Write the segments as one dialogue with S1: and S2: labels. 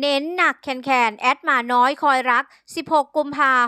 S1: เน้นหนักแคนแคนแอดมาน้อยคอยรัก 16 กุมภา69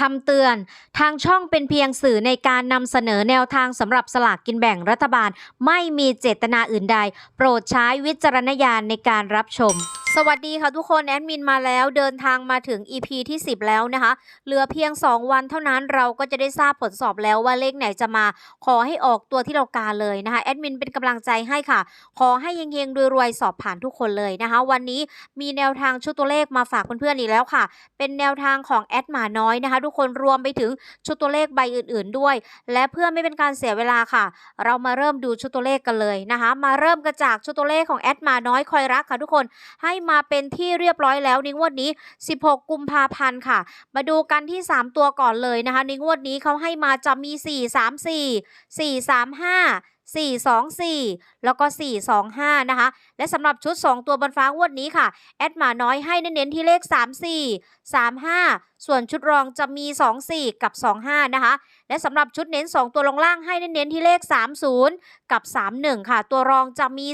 S1: คำเตือน ทางช่องเป็นเพียงสื่อในการนำเสนอแนวทางสำหรับสลากกินแบ่งรัฐบาล ไม่มีเจตนาอื่นใด โปรดใช้วิจารณญาณในการรับชม สวัสดีค่ะทุกคนแอดมินมาแล้วเดินทางมาถึง EP ที่ 10 แล้วนะคะ เหลือเพียง 2 วันเท่านั้นเราก็จะได้ทราบผลสอบแล้วว่าเลขไหนจะมาขอให้ออกตัวที่เราการเลยนะคะแอดมินเป็นกำลังใจให้ค่ะ ขอให้เฮงๆรวยๆสอบผ่านทุกคนเลยนะคะ วันนี้มีแนวทางชุดตัวเลขมาฝากเพื่อนๆอีกแล้วค่ะ เป็นแนวทางของแอดหมาน้อยนะคะ ทุกคนรวมไปถึงชุดตัวเลขใบอื่น ๆ ด้วย และเพื่อไม่เป็นการเสียเวลาค่ะ เรามาเริ่มดูชุดตัวเลขกันเลยนะคะ มาเริ่มกันจากชุดตัวเลขของแอดหมาน้อยคอยรักค่ะทุกคนให้มาเป็นที่เรียบร้อยแล้วในงวดนี้ 16 กุมภาพันธ์ค่ะ มาดูกันที่ 3 ตัวก่อนเลยนะคะในงวดนี้เขาให้มาจะมี 4 3 4 4 3 5 4 2 4 แล้วก็ 4 2 5 นะคะ และสำหรับชุด 2 ตัวบนฟ้างวดนี้ค่ะ แอดหมาน้อยให้เน้นที่เลข 3 4 3 5 ส่วนชุดรองจะมี 2 4 กับ 2 5 นะคะ และสำหรับชุดเน้น 2 ตัวลงล่างให้เน้นๆที่เลข 30 กับ 31 ค่ะ ตัวรองจะมี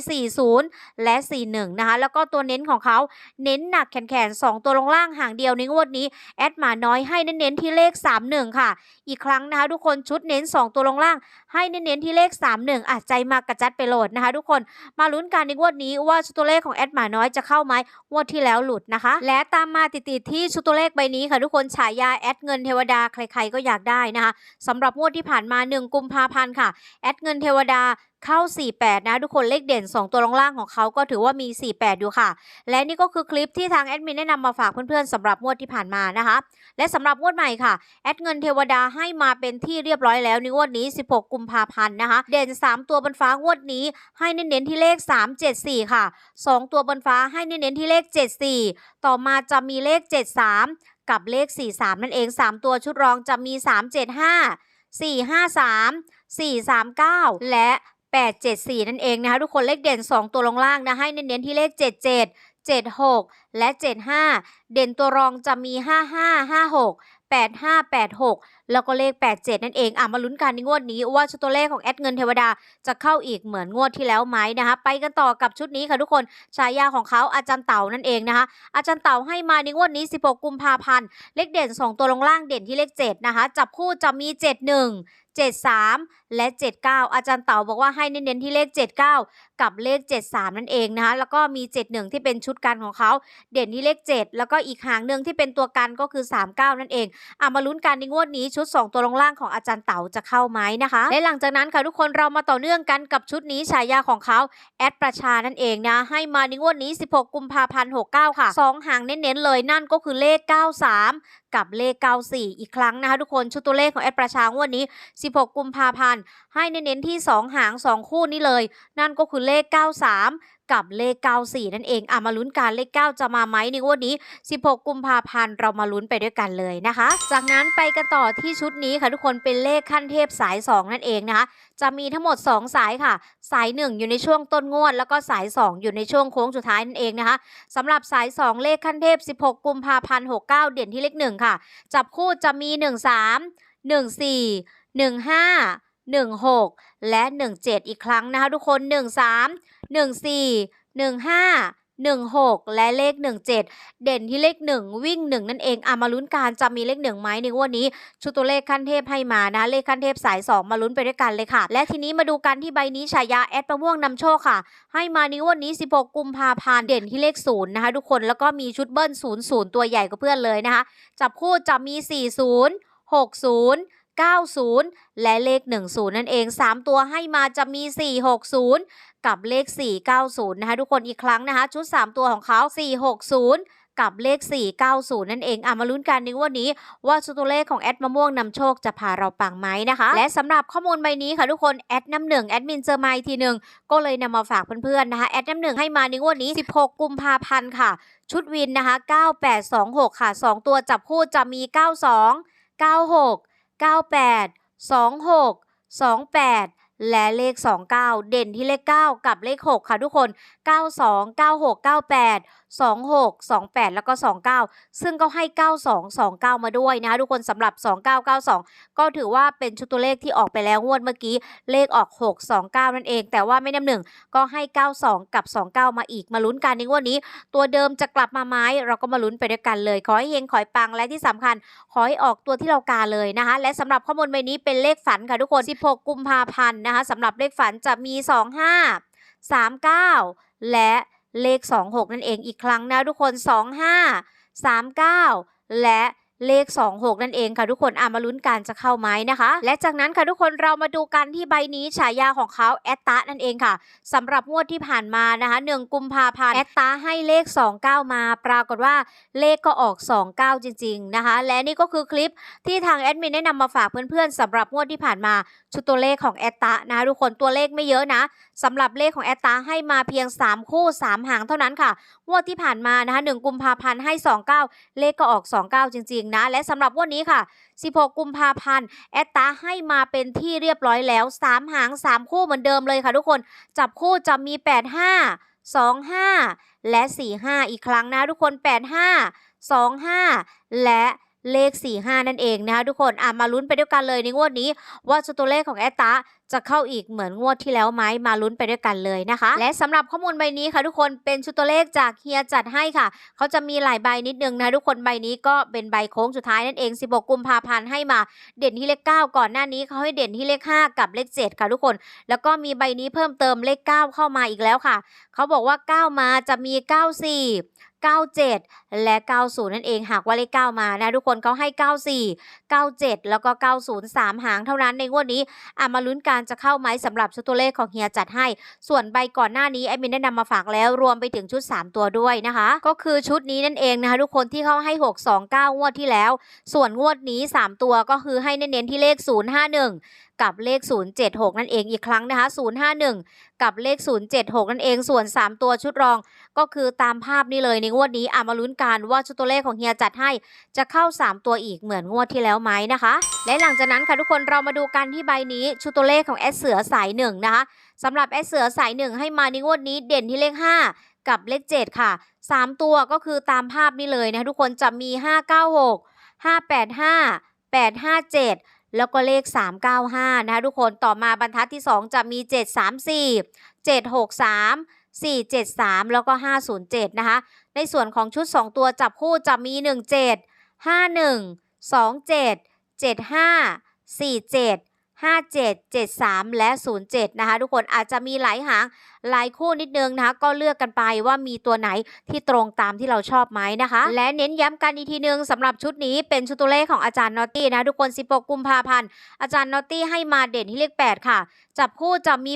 S1: 40 และ 41 นะคะ แล้วก็ตัวเน้นของเขาเน้นหนักแขนๆ2ตัวลงล่างห่างเดียวในงวดนี้แอดหมาน้อยให้เน้นๆที่เลข 31 ค่ะ อีกครั้งนะคะทุกคนชุดเน้น 2 ตัวลงล่างให้เน้นๆที่เลข 31อาจใจมากกระจัดไปโหลดนะคะ ทุกคนมาลุ้นกันในงวดนี้ว่าชุดตัวเลขของแอดหมาน้อยจะเข้าไหมงวดที่แล้วหลุดนะคะ และตามมาติดๆที่ชุดตัวเลขใบนี้ค่ะทุกคนคนฉายาแอดเงินเทวดาใครๆก็อยากได้นะคะสำหรับงวดที่ผ่านมา 1 กุมภาพันธ์ค่ะ แอดเงินเทวดาเข้า 48 นะทุกคนเลขเด่น 2 ตัวลงล่างของเขาก็ถือว่ามี 48 อยู่ค่ะ และนี่ก็คือคลิปที่ทางแอดมินแนะนำมาฝากเพื่อนๆสำหรับงวดที่ผ่านมานะคะ และสำหรับงวดใหม่ค่ะ แอดเงินเทวดาให้มาเป็นที่เรียบร้อยแล้วในงวดนี้ 16 กุมภาพันธ์นะคะ เด่น 3 ตัวบนฟ้างวดนี้ ให้เน้นๆที่เลข 374 ค่ะ 2 ตัวบนฟ้าให้เน้นๆที่เลข 74 ต่อมาจะมีเลข 73 กับเลข 43 นั่นเอง 3 ตัวชุดรองจะมี 375 453 439 และ 874 นั่นเองนะคะทุกคนเลขเด่น 2 ตัวลงล่างนะให้เน้นๆที่เลข 77 76 และ 75 เด่นตัวรองจะมี 55 56 85 86 แล้วก็เลข 87 นั่นเองอะมาลุ้นกันในงวดนี้ว่าชุดตัวเลขของแอดเงินเทวดาจะเข้าอีกเหมือนงวดที่แล้วไหมนะคะ ไปกันต่อกับชุดนี้ค่ะทุกคนฉายาของเขาอาจารย์เต่านั่นเองนะคะ อาจารย์เต่าให้มาในงวดนี้ 16 กุมภาพันธ์เลขเด่น 2 ตัวลงล่างเด่นที่เลข 7 นะคะ จับคู่จะมี 71 73 และ 79 อาจารย์เต่าบอกว่าให้เน้นๆที่เลข 79 กับเลข 73 นั่นเองนะคะ แล้วก็มี 71 ที่เป็นชุดกันของเขา เด่นที่เลข 7 แล้วก็อีกหางหนึ่งที่เป็นตัวกันก็คือ 39 นั่นเองอะมาลุ้นกันในงวดนี้ชุด 2 ตัวลงล่างของอาจารย์เต่าจะเข้าไหมนะคะ และหลังจากนั้นค่ะทุกคนเรามาต่อเนื่องกันกับชุดนี้ฉายาของเขาแอดประชานั่นเองนะให้มาในงวดนี้ 16 กุมภาพันธ์ 69 ค่ะ 2 หางเน้นๆเลยนั่นก็คือเลข 93 กับเลข 94 อีกครั้งนะคะทุกคนชุดตัวเลขของแอดประชางวดนี้ 16 กุมภาพันธ์ให้เน้นที่ 2 หาง 2 คู่นี้เลย นั่นก็คือเลข 93 กับเลข 94 นั่นเองอะมาลุ้นกันเลข 9 จะมาไหมในงวดนี้ 16 กุมภาพันธ์เรามาลุ้นไปด้วยกันเลยนะคะ จากนั้นไปกันต่อที่ชุดนี้ค่ะทุกคนเป็นเลขขั้นเทพสาย 2 นั่นเองนะคะ จะมีทั้งหมด 2 สายค่ะ สาย 1 อยู่ในช่วงต้นงวด แล้วก็สาย 2 อยู่ในช่วงโค้งสุดท้ายนั่นเองนะคะสำหรับสาย 2 เลขขั้นเทพ 16 กุมภาพันธ์69 เด่นที่เลข 1 ค่ะ จับคู่จะมี 13 14 15 16 และ 17 อีกครั้งนะคะทุกคน 13 14 15 16 และเลข 17 เด่นที่เลข 1 วิ่ง 1 นั่นเองอะมาลุ้นการจะมีเลข 1 ไหมในวันนี้ ชุดตัวเลขขั้นเทพให้มานะ เลขขั้นเทพสาย 2 มาลุ้นไปด้วยกันเลยค่ะ และทีนี้มาดูกันที่ใบนี้ฉายาแอดประม่วงนำโชคค่ะ ให้มาในงวันนี้ 16 กุมภาพันธ์เด่นที่เลข 0 นะคะทุกคนแล้วก็มีชุดเบิ้ล 0 0 ตัวใหญ่กว่าเพื่อนเลยนะคะ จับคู่จะมี 40 60 90 และเลข 10 นั่นเอง 3 ตัวให้มาจะมี 460 กับเลข 490 นะคะทุกคนอีกครั้งนะคะ ชุด 3 ตัวของเขา 460กับเลข 490 นั่นเอง อะ มาลุ้นกันในงวันนี้ ว่าชุดตัวเลขของแอดมะม่วงนำโชคจะพาเราปังไหมนะคะ และสำหรับข้อมูลใบนี้ค่ะทุกคน แอดน้ำหนึ่งแอดมินเจอมาอีกทีหนึ่งก็เลยนำมาฝากเพื่อนๆนะคะ แอดน้ำหนึ่งให้มาในงวดนี้ 16 กุมภาพันธ์ค่ะ ชุดวินนะคะ 9826 ค่ะ 2 ตัวจับคู่จะมี 92 96 98 26 28 และเลข 29 เด่นที่เลข 9 กับเลข 6 ค่ะทุกคน 92 96 98 26 28 แล้วก็ 29 ซึ่งก็ให้ 92 29 มาด้วยนะคะทุกคนสำหรับ 2992 ก็ถือว่าเป็นชุดตัวเลขที่ออกไปแล้วงวดเมื่อกี้ เลขออก 629 นั่นเอง แต่ว่าไม่นำหนึ่งก็ให้ 92 กับ 29 มาอีกมาลุ้นกันในงวดนี้ ตัวเดิมจะกลับมาไหมเราก็มาลุ้นไปด้วยกันเลย ขอให้เฮงขอให้ปังและที่สำคัญ ขอให้ออกตัวที่เรากาเลยนะคะและสำหรับข้อมูลใบนี้เป็นเลขฝันค่ะทุกคน 16 กุมภาพันธ์นะคะสำหรับเลขฝันจะมี 25 39 และเลข 26 นั่นเองอีกครั้งนะทุกคน 25 39 และเลข 26 นั่นเองค่ะทุกคนอามาลุ้นกันจะเข้าไหมนะคะ และจากนั้นค่ะทุกคนเรามาดูกันที่ใบนี้ฉายาของเขาแอตตานั่นเองค่ะสำหรับงวดที่ผ่านมานะคะ1กุมภาพันธ์แอตตาให้เลข 29 มาปรากฏว่าเลขก็ออก 29 จริง ๆ นะคะ และนี่ก็คือคลิปที่ทางแอดมินได้นำมาฝากเพื่อนๆสำหรับงวดที่ผ่านมา ชุดตัวเลขของแอตตานะคะทุกคนตัวเลขไม่เยอะนะสำหรับเลขของแอตตาให้มาเพียง 3 คู่ 3 หางเท่านั้นค่ะงวดที่ผ่านมานะคะ1กุมภาพันธ์ให้ 29 เลขก็ออก 29 จริง ๆ นะ และสำหรับวันนี้ค่ะ 16 กุมภาพันธ์แอตตาให้มาเป็นที่เรียบร้อยแล้ว 3 หาง 3 คู่เหมือนเดิมเลยค่ะ ทุกคนจับคู่จะมี 85 25 และ 45 อีกครั้งนะทุกคน 85 25 และ เลข 45 นั่นเองนะคะทุกคนอะมาลุ้นไปด้วยกันเลยในงวดนี้ ว่าชุดตัวเลขของแอตตาจะเข้าอีกเหมือนงวดที่แล้วไหมมาลุ้นไปด้วยกันเลยนะคะ และสำหรับข้อมูลใบนี้ค่ะทุกคนเป็นชุดตัวเลขจากเฮียจัดให้ค่ะ เขาจะมีหลายใบนิดนึงนะทุกคนใบนี้ก็เป็นใบโค้งสุดท้ายนั่นเอง 16 กุมภาพันธ์ให้มาเด่นที่เลข 9 ก่อนหน้านี้เขาให้เด่นที่เลข 5 กับเลข 7 ค่ะทุกคน แล้วก็มีใบนี้เพิ่มเติมเลข 9 เข้ามาอีกแล้วค่ะ เขาบอกว่า 9 มาจะมี 94 97 และ 90 นั่นเองหากว่าเลข 9 มานะทุกคนเขาให้ 94 97 แล้วก็ 90 3 หางเท่านั้นในงวดนี้อะมาลุ้นการจะเข้าไหมสำหรับชุดตัวเลขของเฮียจัดให้ ส่วนใบก่อนหน้านี้แอดมินได้นำมาฝากแล้วรวมไปถึงชุด 3 ตัวด้วยนะคะ ก็คือชุดนี้นั่นเองนะคะทุกคนที่เขาให้ 629 งวดที่แล้ว ส่วนงวดนี้ 3 ตัวก็คือให้เน้นๆที่เลข 051 กับเลข 076 นั่นเองอีกครั้งนะคะ 051 กับเลข 076 นั่นเองส่วน 3 ตัวชุดรองก็คือตามภาพนี้เลยในงวดนี้อามาลุ้นกันว่าชุดตัวเลขของเฮียจัดให้จะเข้า 3 ตัวอีกเหมือนงวดที่แล้วไหมนะคะ และหลังจากนั้นค่ะทุกคนเรามาดูกันที่ใบนี้ชุดตัวเลขของแอดเสือสายหนึ่งนะคะสำหรับแอดเสือสายหนึ่งให้มาในงวดนี้เด่นที่เลข 5 กับเลข 7 ค่ะ 3 ตัวก็คือตามภาพนี้เลยนะคะทุกคนจะมี 596 585 857 แล้วก็เลข 395 นะคะทุกคนต่อมาบรรทัดที่ 2 จะมี 734 763 473 แล้วก็ 507 นะคะ ในส่วนของชุด 2 ตัวจับคู่จะมี 17 51 27 75 47 57 73 และ 07 นะคะทุกคนอาจจะมีหลายหางหลายคู่นิดนึงนะคะ ก็เลือกกันไปว่ามีตัวไหนที่ตรงตามที่เราชอบไหมนะคะ และเน้นย้ำกันอีกทีนึงสำหรับชุดนี้เป็นชุดตัวเลขของอาจารย์นอตตี้นะทุกคน 16 กุมภาพันธ์อาจารย์นอตตี้ให้มาเด่นที่เลข 8 ค่ะ จับคู่จะมี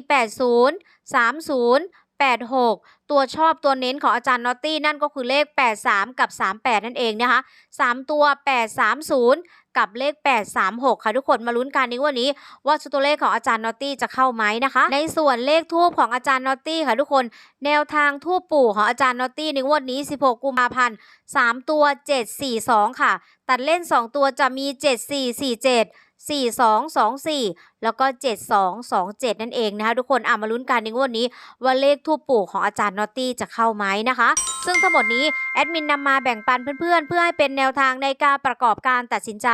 S1: 80 30 86 ตัวชอบตัวเน้นของอาจารย์นอตตี้นั่นก็คือเลข 83 กับ 38 นั่นเองนะคะ 3 ตัว 830 กับเลข 836 ค่ะทุกคนมาลุ้นกันในวันนี้ ว่าชุดตัวเลขของอาจารย์นอตตี้จะเข้าไหมนะคะ ในส่วนเลขทูบของอาจารย์นอตตี้ค่ะทุกคน แนวทางทูบปู่ของอาจารย์นอตตี้ในงวดนี้ 16 กุมภาพันธ์ 3 ตัว 742 ค่ะ ตัดเล่น 2 ตัวจะมี 7447 4224 แล้วก็ 7227 นั่นเองนะคะทุกคนอะมาลุ้นกันในงวดนี้ ว่าเลขทูปปู่ของอาจารย์นอตตี้จะเข้าไหมนะคะ ซึ่งทั้งหมดนี้แอดมินนำมาแบ่งปันเพื่อนๆ เพื่อให้เป็นแนวทางในการประกอบการตัดสินใจ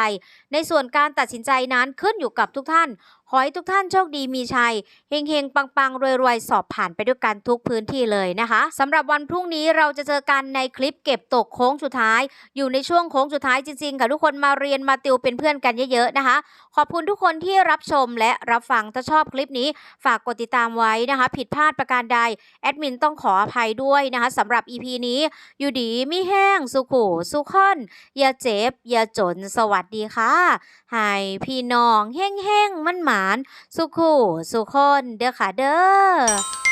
S1: ในส่วนการตัดสินใจนั้นขึ้นอยู่กับทุกท่าน ขอให้ทุกท่านโชคดีมีชัยเฮงๆ ปังๆ รวยๆ สอบผ่านไปด้วยกันทุกพื้นที่เลยนะคะสำหรับวันพรุ่งนี้เราจะเจอกันในคลิปเก็บตกโค้งสุดท้าย อยู่ในช่วงโค้งสุดท้ายจริงๆค่ะทุกคนมาเรียนมาติวเป็นเพื่อนกันเยอะๆนะคะ ขอบคุณทุกคนที่รับชมและรับฟังถ้าชอบคลิปนี้ฝากกดติดตามไว้นะคะ ผิดพลาดประการใดแอดมินต้องขออภัยด้วยนะคะสำหรับ EP นี้อยู่ดีไม่แห้งสุขูสุขอนอย่าเจ็บอย่าจนสวัสดีค่ะให้พี่น้องแห้งๆมันหมาานสุขูสุคนเด้อค่ะเด้อ